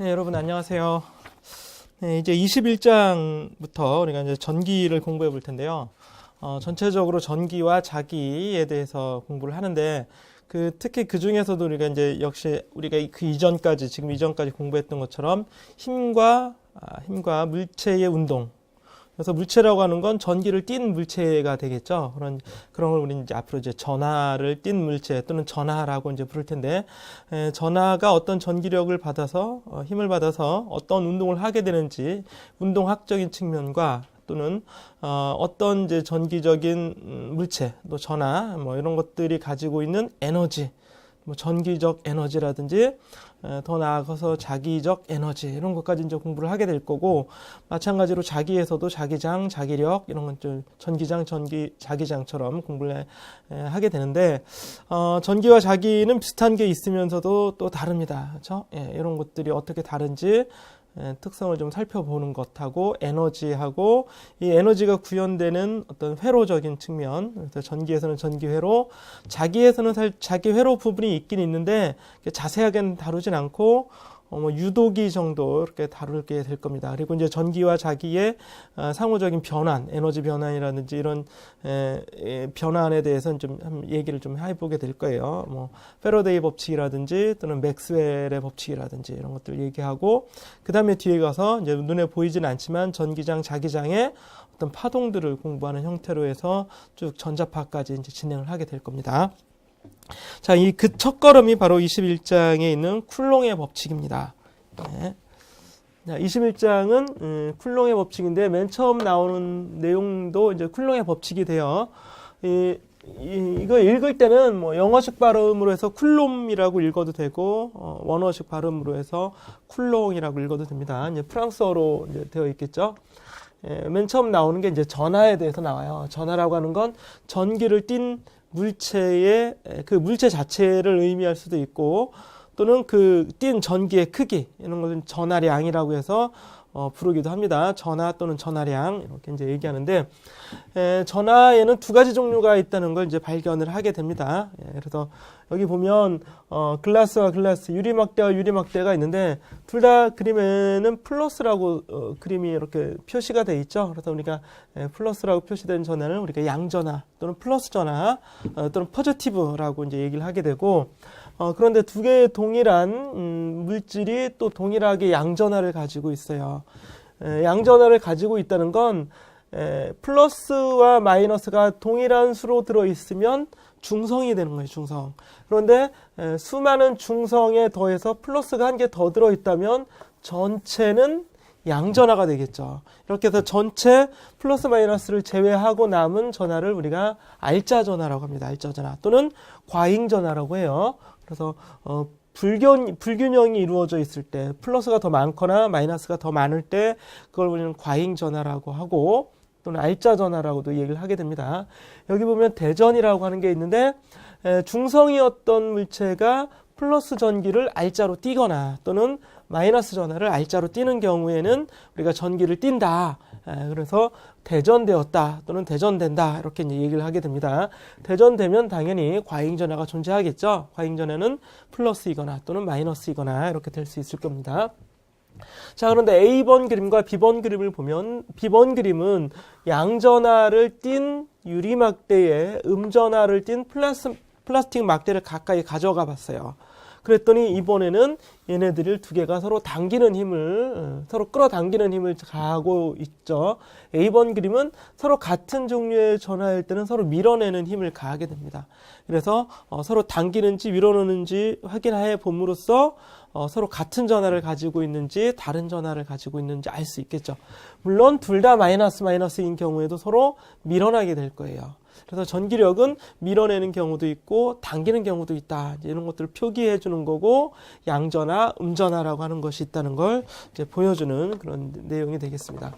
네, 여러분 안녕하세요. 네, 이제 21장부터 우리가 이제 전기를 공부해 볼 텐데요. 어, 전체적으로 전기와 자기에 대해서 공부를 하는데 그 특히 그 중에서도 우리가 이제 역시 우리가 그 이전까지 지금 이전까지 공부했던 것처럼 힘과 아, 힘과 물체의 운동 그래서 물체라고 하는 건 전기를 띤 물체가 되겠죠. 그런 그런 걸 우리는 이제 앞으로 이제 전하를 띤 물체 또는 전하라고 이제 부를 텐데 에, 전하가 어떤 전기력을 받아서 어, 힘을 받아서 어떤 운동을 하게 되는지 운동학적인 측면과 또는 어, 어떤 이제 전기적인 음, 물체 또 전하 뭐 이런 것들이 가지고 있는 에너지 뭐 전기적 에너지라든지 에, 더 나아가서 자기적 에너지 이런 것까지 이제 공부를 하게 될 거고 마찬가지로 자기에서도 자기장, 자기력 이런 건 좀 전기장, 전기 자기장처럼 공부를 하게 되는데 어, 전기와 자기는 비슷한 게 있으면서도 또 다릅니다. 그렇죠? 예, 이런 것들이 어떻게 다른지 에, 특성을 좀 살펴보는 것하고 에너지하고 이 에너지가 구현되는 어떤 회로적인 측면 그래서 전기에서는 전기 회로 자기에서는 살, 자기 회로 부분이 있긴 있는데 자세하게는 다루진 않고 어, 뭐 유도기 정도 이렇게 다루게 될 겁니다. 그리고 이제 전기와 자기의 어, 상호적인 변환, 에너지 변환이라든지 이런 변환에 대해서는 좀 얘기를 좀 해보게 될 거예요. 뭐 페러데이 법칙이라든지 또는 맥스웰의 법칙이라든지 이런 것들 얘기하고 그 다음에 뒤에 가서 이제 눈에 보이진 않지만 전기장, 자기장의 어떤 파동들을 공부하는 형태로 해서 쭉 전자파까지 이제 진행을 하게 될 겁니다. 자, 이 그 첫걸음이 바로 21장에 있는 쿨롱의 법칙입니다. 네. 자, 21장은 음, 쿨롱의 법칙인데 맨 처음 나오는 내용도 이제 쿨롱의 법칙이 돼요. 이, 이, 이 거 읽을 때는 뭐 영어식 발음으로 해서 쿨롬이라고 읽어도 되고 어, 원어식 발음으로 해서 쿨롱이라고 읽어도 됩니다. 이제 프랑스어로 이제 되어 있겠죠. 예, 맨 처음 나오는 게 이제 전하에 대해서 나와요. 전하라고 하는 건 전기를 띤 물체의 에, 그 물체 자체를 의미할 수도 있고 또는 그띈 전기의 크기 이런 것은 전하량이라고 해서 어, 부르기도 합니다. 전하 또는 전하량 이렇게 이제 얘기하는데 에, 전하에는 두 가지 종류가 있다는 걸 이제 발견을 하게 됩니다. 예, 그래서 여기 보면 어, 글라스와 글라스, 유리막대와 유리막대가 있는데 둘 다 그림에는 플러스라고 어, 그림이 이렇게 표시가 돼 있죠. 그래서 우리가 에, 플러스라고 표시된 전하는 우리가 양전하 또는 플러스 전하 어, 또는 포지티브라고 이제 얘기를 하게 되고 어, 그런데 두 개의 동일한 음, 물질이 또 동일하게 양전하를 가지고 있어요. 에, 양전하를 가지고 있다는 건 에, 플러스와 마이너스가 동일한 수로 들어 있으면 중성이 되는 거예요, 중성. 그런데 에, 수많은 중성에 더해서 플러스가 한 개 더 들어 있다면 전체는 양전하가 되겠죠. 이렇게 해서 전체 플러스 마이너스를 제외하고 남은 전하를 우리가 알자 전하라고 합니다. 알자 전하 또는 과잉 전하라고 해요. 그래서 어, 불균, 불균형이 이루어져 있을 때 플러스가 더 많거나 마이너스가 더 많을 때 그걸 우리는 과잉 전하라고 하고 또는 알자 전하라고도 얘기를 하게 됩니다. 여기 보면 대전이라고 하는 게 있는데 에, 중성이었던 물체가 플러스 전기를 알자로 띄거나 또는 마이너스 전하를 알자로 띄는 경우에는 우리가 전기를 띈다. 에, 그래서 대전되었다 또는 대전된다 이렇게 이제 얘기를 하게 됩니다. 대전되면 당연히 과잉 전하가 존재하겠죠. 과잉 전하는 플러스이거나 또는 마이너스이거나 이렇게 될 수 있을 겁니다. 자, 그런데 A번 그림과 B번 그림을 보면 B번 그림은 양전하를 띤 유리막대에 음전하를 띤 플라스, 플라스틱 막대를 가까이 가져가 봤어요. 그랬더니 이번에는 얘네들을 두 개가 서로 당기는 힘을 어, 서로 끌어당기는 힘을 가하고 있죠. A번 그림은 서로 같은 종류의 전하일 때는 서로 밀어내는 힘을 가하게 됩니다. 그래서 어, 서로 당기는지 밀어내는지 확인해 봄으로써 어, 서로 같은 전하를 가지고 있는지 다른 전하를 가지고 있는지 알 수 있겠죠. 물론 둘 다 마이너스 마이너스인 경우에도 서로 밀어나게 될 거예요. 그래서 전기력은 밀어내는 경우도 있고 당기는 경우도 있다. 이런 것들을 표기해 주는 거고 양전하, 음전하라고 하는 것이 있다는 걸 이제 보여주는 그런 내용이 되겠습니다.